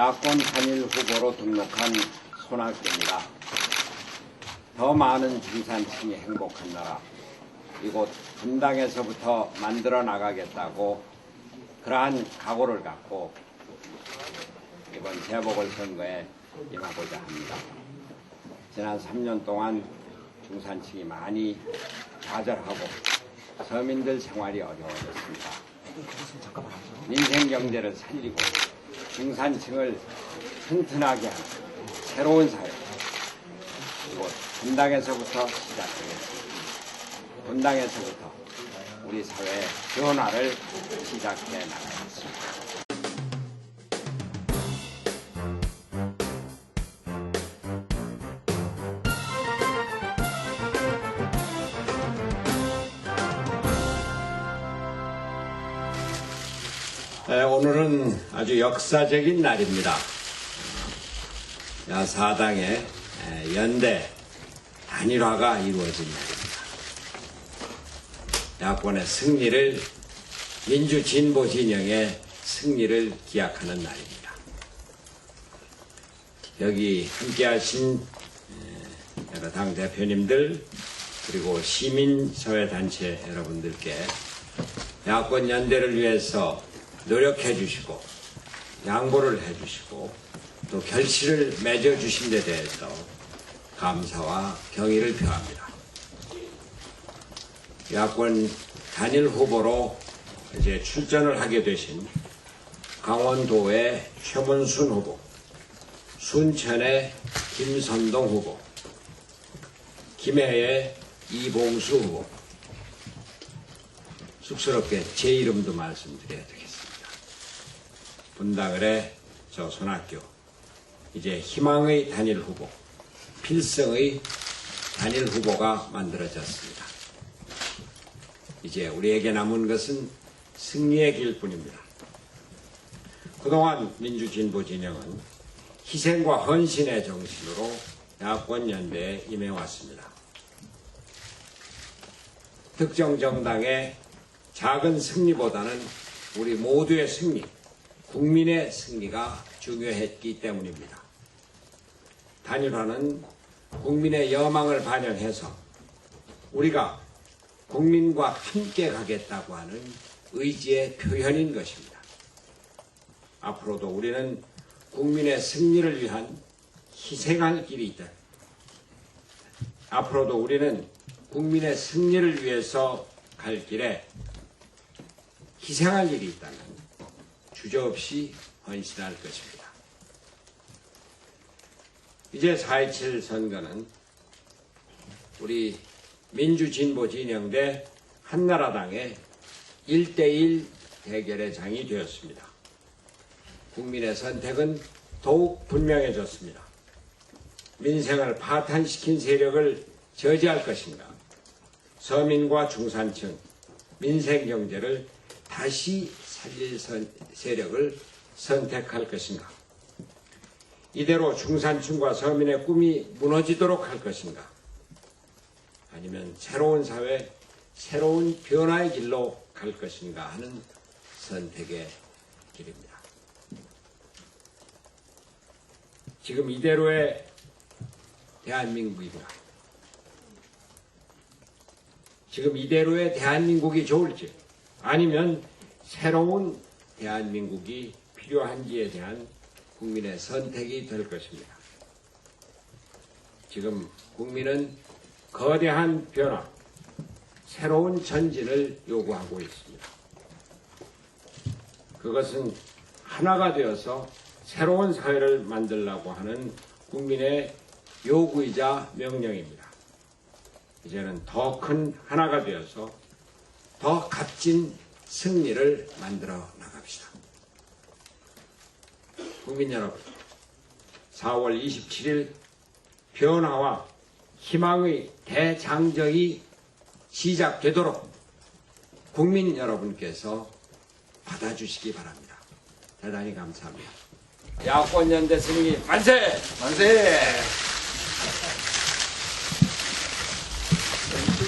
야권 단일 후보로 등록한 손학규입니다. 더 많은 중산층이 행복한 나라, 이곳 분당에서부터 만들어 나가겠다고 그러한 각오를 갖고 이번 재보궐선거에 임하고자 합니다. 지난 3년 동안 중산층이 많이 좌절하고 서민들 생활이 어려워졌습니다. 민생 경제를 살리고 중산층을 튼튼하게 하는 새로운 사회 이곳 분당에서부터 시작되겠습니다. 분당에서부터 우리 사회의 변화를 시작해 나가겠습니다. 오늘은 아주 역사적인 날입니다. 야사당의 에, 연대 단일화가 이루어진 날입니다. 야권의 승리를 민주 진보 진영의 승리를 기약하는 날입니다. 여기 함께하신 에, 여러 당 대표님들 그리고 시민사회 단체 여러분들께 야권 연대를 위해서 노력해 주시고 양보를 해 주시고 또 결실을 맺어 주신 데 대해서 감사와 경의를 표합니다. 야권 단일 후보로 이제 출전을 하게 되신 강원도의 최문순 후보, 순천의 김선동 후보, 김해의 이봉수 후보, 쑥스럽게 제 이름도 말씀드려야 되겠습니다. 분당을의 저 손학규, 이제 희망의 단일 후보, 필성의 단일 후보가 만들어졌습니다. 이제 우리에게 남은 것은 승리의 길뿐입니다. 그동안 민주진보 진영은 희생과 헌신의 정신으로 야권 연대에 임해왔습니다. 특정 정당의 작은 승리보다는 우리 모두의 승리, 국민의 승리가 중요했기 때문입니다. 단일화는 국민의 여망을 반영해서 우리가 국민과 함께 가겠다고 하는 의지의 표현인 것입니다. 앞으로도 우리는 국민의 승리를 위한 희생할 길이 있다. 앞으로도 우리는 국민의 승리를 위해서 갈 길에 희생할 일이 있다면 주저없이 헌신할 것입니다. 이제 4.27 선거는 우리 민주진보 진영 대 한나라당의 1대1 대결의 장이 되었습니다. 국민의 선택은 더욱 분명해졌습니다. 민생을 파탄시킨 세력을 저지할 것인가? 서민과 중산층, 민생 경제를 다시 살릴 선, 세력을 선택할 것인가? 이대로 중산층과 서민의 꿈이 무너지도록 할 것인가? 아니면 새로운 사회, 새로운 변화의 길로 갈 것인가 하는 선택의 길입니다. 지금 이대로의 대한민국입니다. 지금 이대로의 대한민국이 좋을지 아니면 새로운 대한민국이 필요한지에 대한 국민의 선택이 될 것입니다. 지금 국민은 거대한 변화, 새로운 전진을 요구하고 있습니다. 그것은 하나가 되어서 새로운 사회를 만들라고 하는 국민의 요구이자 명령입니다. 이제는 더 큰 하나가 되어서 더 값진 승리를 만들어 나갑시다. 국민 여러분, 4월 27일 변화와 희망의 대장정이 시작되도록 국민 여러분께서 받아주시기 바랍니다. 대단히 감사합니다. 야권 연대 승리 만세! 만세!